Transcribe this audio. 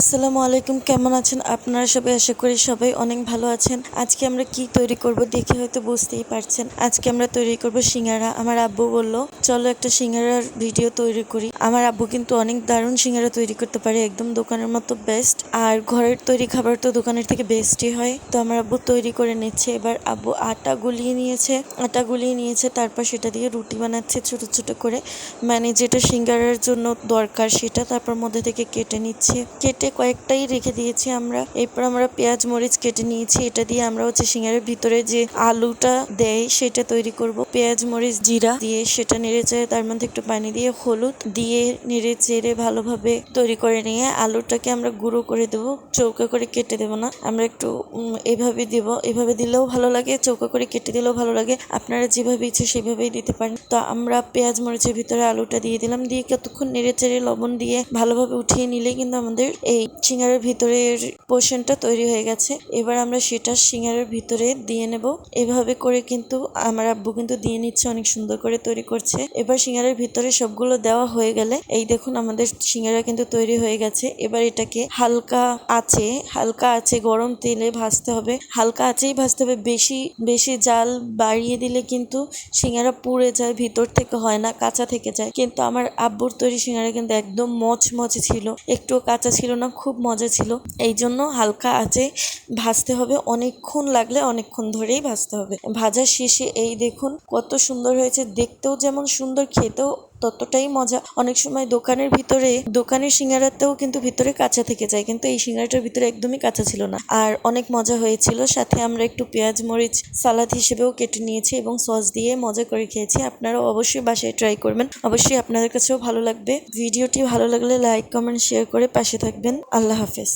আসসালামু আলাইকুম, কেমন আছেন? আপনারা সবাই আশা করি সবাই অনেক ভালো আছেন। আজকে আমরা কি তৈরি করব দেখে হয়তো বুঝতেই পারছেন। আজকে আমরা তৈরি করব সিঙ্গারা। আমার আব্বু বলল, চলো একটা সিঙ্গারার ভিডিও তৈরি করি। আমার আব্বু কিন্তু অনেক দারুণ সিঙ্গারা তৈরি করতে পারে, একদম দোকানের মতো বেস্ট আর ঘরের তৈরি খাবার তো দোকানের থেকে বেস্টই হয়। তো আমার আব্বু তৈরি করে নিচ্ছে। এবার আব্বু আটা গুলিয়ে নিয়েছে। আটা গুলিয়ে নিয়েছে, তারপর সেটা দিয়ে রুটি বানাচ্ছে ছোট ছোট করে। মানে যেটা সিঙ্গারার জন্য দরকার সেটা তারপর মধ্যে থেকে কেটে নিচ্ছে। কেটে কয়েকটাই রেখে দিয়েছি আমরা। এরপর আমরা পেঁয়াজ, মরিচ কেটে নিয়েছি। এটা দিয়ে আমরা হচ্ছে সিঙ্গারের ভিতরে যে আলুটা দেয়, সেটা তৈরি করব। পেঁয়াজ, মরিচ, জিরা দিয়ে সেটা নেড়ে চেড়ে, তার মধ্যে একটু পানি দিয়ে হলুদ দিয়ে নেড়ে চেড়ে ভালোভাবে তৈরি করে নিয়ে আলুটাকে আমরা গুঁড়ো করে দেবো। চৌকা করে কেটে দেবো না। আমরা একটু এভাবে দিব। এভাবে দিলেও ভালো লাগে, চৌকা করে কেটে দিলেও ভালো লাগে। আপনারা যেভাবে ইচ্ছে সেভাবেই দিতে পারেন। তো আমরা পেঁয়াজ, মরিচের ভিতরে আলুটা দিয়ে দিলাম। দিয়ে কতক্ষণ নেড়ে চেড়ে লবণ দিয়ে ভালোভাবে উঠিয়ে নিলেই কিন্তু আমাদের এই সিঙ্গারের ভিতরের পোর্শনটা তৈরি হয়ে গেছে। এবার আমরা সেটা সিঙ্গারের ভিতরে দিয়ে নেব। এভাবে করে কিন্তু আমার আব্বু কিন্তু দিয়ে নিচ্ছে, অনেক সুন্দর করে তৈরি করছে। এবার সিঙ্গারের ভিতরে সবগুলো দেওয়া হয়ে গেলে, এই দেখুন আমাদের সিঙ্গারা কিন্তু তৈরি হয়ে গেছে। এবার এটাকে হালকা আছে হালকা আছে গরম তেলে ভাজতে হবে। হালকা আছেই ভাজতে হবে, বেশি বেশি জাল বাড়িয়ে দিলে কিন্তু সিঙ্গারা পুড়ে যায়, ভিতর থেকে হয় না, কাঁচা থেকে যায়। কিন্তু আমার আব্বুর তৈরি সিঙ্গারা কিন্তু একদম মচমচে ছিল। একটুও কাঁচা ছিল না খুব মজা ছিল। এই জন্য হালকা আঁচে ভাজতে হবে। অনেকক্ষণ লাগলে অনেকক্ষণ ধরেই ভাজতে হবে। ভাজার শেষে এই দেখুন কত সুন্দর হয়েছে। দেখতেও যেমন সুন্দর, খেতেও ততটাই মজা। অনেক সময় দোকানের ভিতরে, দোকানের সিঙ্গারাতেও কিন্তু ভিতরে কাঁচা থেকে যায়, কিন্তু এই সিঙ্গারাটার ভিতরে একদমই কাঁচা ছিল না। আর অনেক মজা হয়েছিল, সাথে আমরা একটু পেঁয়াজ, মরিচ, সালাদ হিসেবেও কেটে নিয়েছি এবং সস দিয়ে মজা করে খেয়েছি। আপনারাও অবশ্যই বাসায় ট্রাই করবেন। অবশ্যই আপনাদের কাছেও ভালো লাগবে। ভিডিওটি ভালো লাগলে লাইক, কমেন্ট, শেয়ার করে পাশে থাকবেন। আল্লাহ হাফেজ।